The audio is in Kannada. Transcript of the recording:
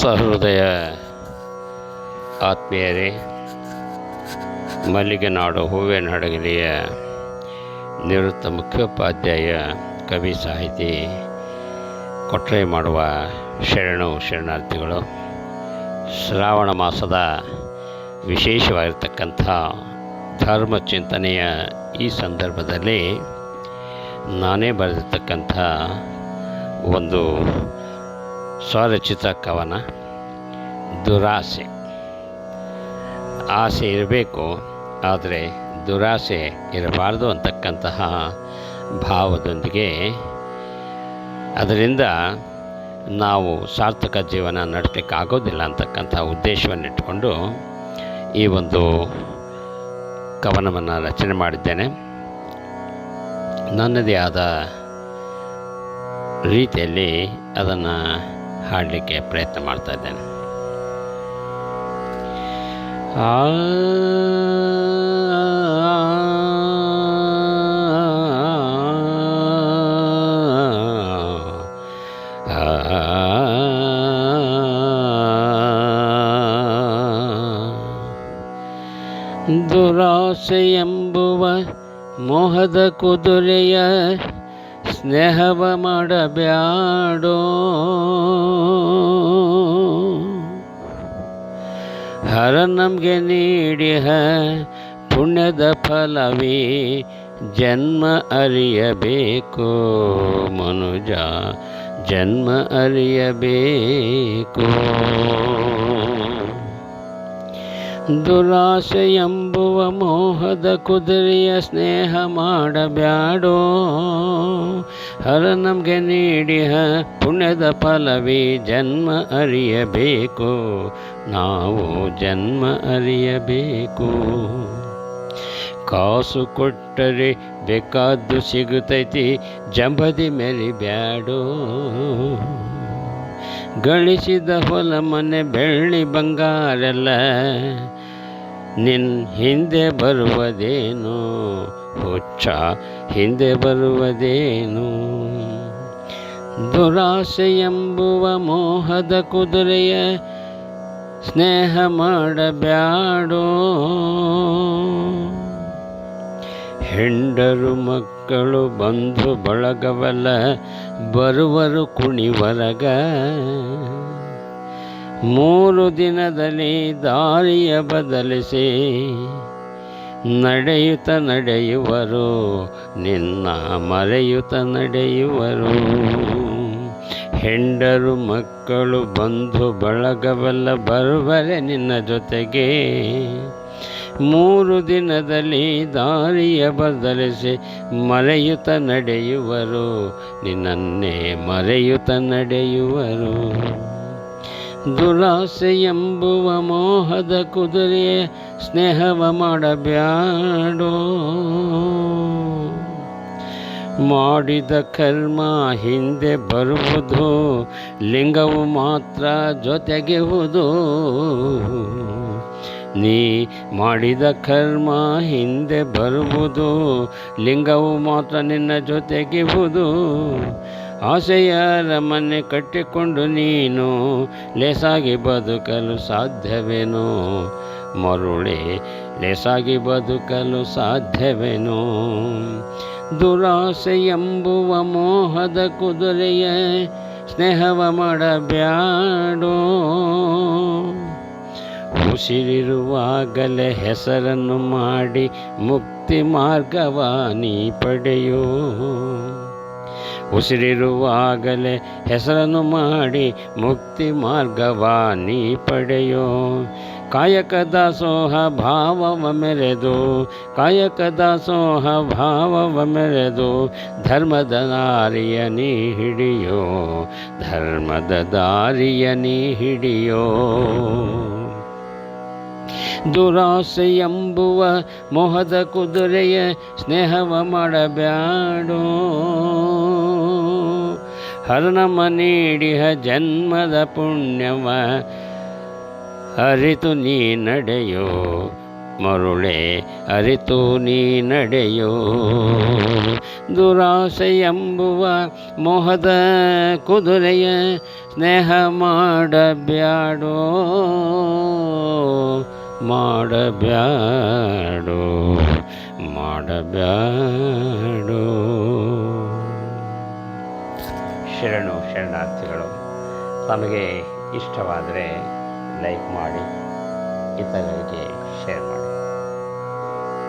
ಸಹೃದಯ ಆತ್ಮೀಯರೇ ಮಲ್ಲಿಗೆ ನಾಡು ಹೂವಿನ ಹಡಗಲಿಯ ನಿವೃತ್ತ ಮುಖ್ಯೋಪಾಧ್ಯಾಯ ಕವಿ ಸಾಹಿತಿ ಕೊಟ್ಟರೆ ಮಾಡುವ ಶರಣು ಶರಣಾರ್ಥಿಗಳು, ಶ್ರಾವಣ ಮಾಸದ ವಿಶೇಷವಾಗಿರ್ತಕ್ಕಂಥ ಧರ್ಮ ಚಿಂತನೆಯ ಈ ಸಂದರ್ಭದಲ್ಲಿ ನಾನೇ ಬರೆದಿರ್ತಕ್ಕಂಥ ಒಂದು ಸ್ವರಚಿತ ಕವನ. ದುರಾಸೆ. ಆಸೆ ಇರಬೇಕು, ಆದರೆ ದುರಾಸೆ ಇರಬಾರ್ದು ಅಂತಕ್ಕಂತಹ ಭಾವದೊಂದಿಗೆ ಅದರಿಂದ ನಾವು ಸಾರ್ಥಕ ಜೀವನ ನಡೆಸಲಿಕ್ಕೆ ಆಗೋದಿಲ್ಲ ಅಂತಕ್ಕಂಥ ಉದ್ದೇಶವನ್ನಿಟ್ಕೊಂಡು ಈ ಒಂದು ಕವನವನ್ನು ರಚನೆ ಮಾಡಿದ್ದೇನೆ. ನನ್ನದೇ ಆದ ರೀತಿಯಲ್ಲಿ ಅದನ್ನು ಹಾಡಲಿಕ್ಕೆ ಪ್ರಯತ್ನ ಮಾಡ್ತಾ ಇದ್ದೇನೆ ಆ ದುರಾಸೆ ಎಂಬುವ ಮೋಹದ ಕುದುರೆಯ ಸ್ನೇಹವ ಮಾಡಬ್ಯಾಡೋ. ಹರ ನಮಗೆ ನೀಡಿಹ ಪುಣ್ಯದ ಫಲವೇ ಜನ್ಮ ಅರಿಯಬೇಕು ಮನುಜ ಜನ್ಮ ಅರಿಯಬೇಕು. ದುರಾಸೆ ಎಂಬುವ ಮೋಹದ ಕುದುರೆಯ ಸ್ನೇಹ ಮಾಡಬ್ಯಾಡೋ. ಹರ ನಮಗೆ ನೀಡಿಹ ಪುಣ್ಯದ ಫಲವೇ ಜನ್ಮ ಅರಿಯಬೇಕು. ನಾವು ಜನ್ಮ ಅರಿಯಬೇಕು. ಕಾಸು ಕೊಟ್ಟರೆ ಬೇಕಾದ್ದು ಸಿಗುತ್ತೈತಿ ಜಂಬದಿ ಮೆರಿಬ್ಯಾಡೋ ಗಳಿಸಿದ ಹೊಲ ಮನೆ ಬೆಳ್ಳಿ ಬಂಗಾರೆಲ್ಲ ನಿನ್ ಹಿಂದೆ ಬರುವುದೇನು? ಹುಚ್ಚ, ಹಿಂದೆ ಬರುವುದೇನು? ದುರಾಸೆ ಎಂಬುವ ಮೋಹದ ಕುದುರೆಯ ಸ್ನೇಹ ಮಾಡಬ್ಯಾಡೋ? ಹೆಂಡರು ಮಕ್ಕಳು ಬಂಧು ಬಳಗವಲ್ಲ, ಬರುವರು ಕುಣಿವರಗ. ಮೂರು ದಿನದಲ್ಲಿ ದಾರಿಯ ಬದಲಿಸಿ ನಡೆಯುತ್ತ ನಡೆಯುವರು, ನಿನ್ನ ಮರೆಯುತ್ತ ನಡೆಯುವರು. ಹೆಂಡರು ಮಕ್ಕಳು ಬಂಧು ಬಳಗವಲ್ಲ ಬರುವರೆ ನಿನ್ನ ಜೊತೆಗೆ. ಮೂರು ದಿನದಲ್ಲಿ ದಾರಿಯ ಬದಲಿಸಿ ಮರೆಯುತ್ತ ನಡೆಯುವರು, ನಿನ್ನನ್ನೇ ಮರೆಯುತ್ತ ನಡೆಯುವರು. ದುರಾಸೆ ಎಂಬುವ ಮೋಹದ ಕುದುರೆ ಸ್ನೇಹವ ಮಾಡಬ್ಯಾಡೋ. ಮಾಡಿದ ಕರ್ಮ ಹಿಂದೆ ಬರುವುದು, ಲಿಂಗವು ಮಾತ್ರ ಜೊತೆಗೆಹುದು ನೀ ಮಾಡಿದ ಕರ್ಮ ಹಿಂದೆ ಬರುವುದು, ಲಿಂಗವು ಮಾತ್ರ ನಿನ್ನ ಜೊತೆಗಿಹುದು ಆಸೆಯರ ಮನೆ ಕಟ್ಟಿಕೊಂಡು ನೀನು ಲೇಸಾಗಿ ಬದುಕಲು ಸಾಧ್ಯವೇನೋ? ಮರುಳೆ, ಲೇಸಾಗಿ ಬದುಕಲು ಸಾಧ್ಯವೇನೋ? ದುರಾಸೆ ಎಂಬುವ ಮೋಹದ ಕುದುರೆಯ ಸ್ನೇಹವ ಮಾಡಬ್ಯಾಡೋ? ಉಸಿರಿರುವಾಗಲೇ ಹೆಸರನ್ನು ಮಾಡಿ ಮುಕ್ತಿ ಮಾರ್ಗವ ನೀ ಪಡೆಯೋ? ಉಸಿರಿರುವಾಗಲೇ ಹೆಸರನ್ನು ಮಾಡಿ ಮುಕ್ತಿ ಮಾರ್ಗವ ನೀ ಪಡೆಯೋ. ಕಾಯಕ ದಾಸೋಹ ಭಾವವ ಮೆರೆದು, ಕಾಯಕ ದಾಸೋಹ ಭಾವವ ಮೆರೆದು, ಧರ್ಮದ ದಾರಿಯ ನೀ ಹಿಡಿಯೋ, ಧರ್ಮದ ದಾರಿಯ ನೀ ಹಿಡಿಯೋ. ದುರಾಸೆ ಎಂಬುವ ಮೋಹದ ಕುದುರೆಯ ಸ್ನೇಹವ ಮಾಡಬ್ಯಾಡೋ. ಹರನಮ ನೀಡಿಹ ಜನ್ಮದ ಪುಣ್ಯವ. ಅರಿತು ನೀ ನಡೆಯೋ, ಮರುಳೆ ಅರಿತು ನೀ ನಡೆಯೋ. ದುರಾಸೆ ಎಂಬುವ ಮೋಹದ ಕುದುರೆಯ ಸ್ನೇಹ ಮಾಡಬ್ಯಾಡೋ ಮಾಡಬ್ಯಾಡೋ ಮಾಡಬ್ಯಾಡೋ. ಶರಣು ಶರಣಾರ್ಥಿಗಳು ತಮಗೆ ಇಷ್ಟವಾದರೆ ಲೈಕ್ ಮಾಡಿ ಇತರರಿಗೆ ಶೇರ್ ಮಾಡಿ.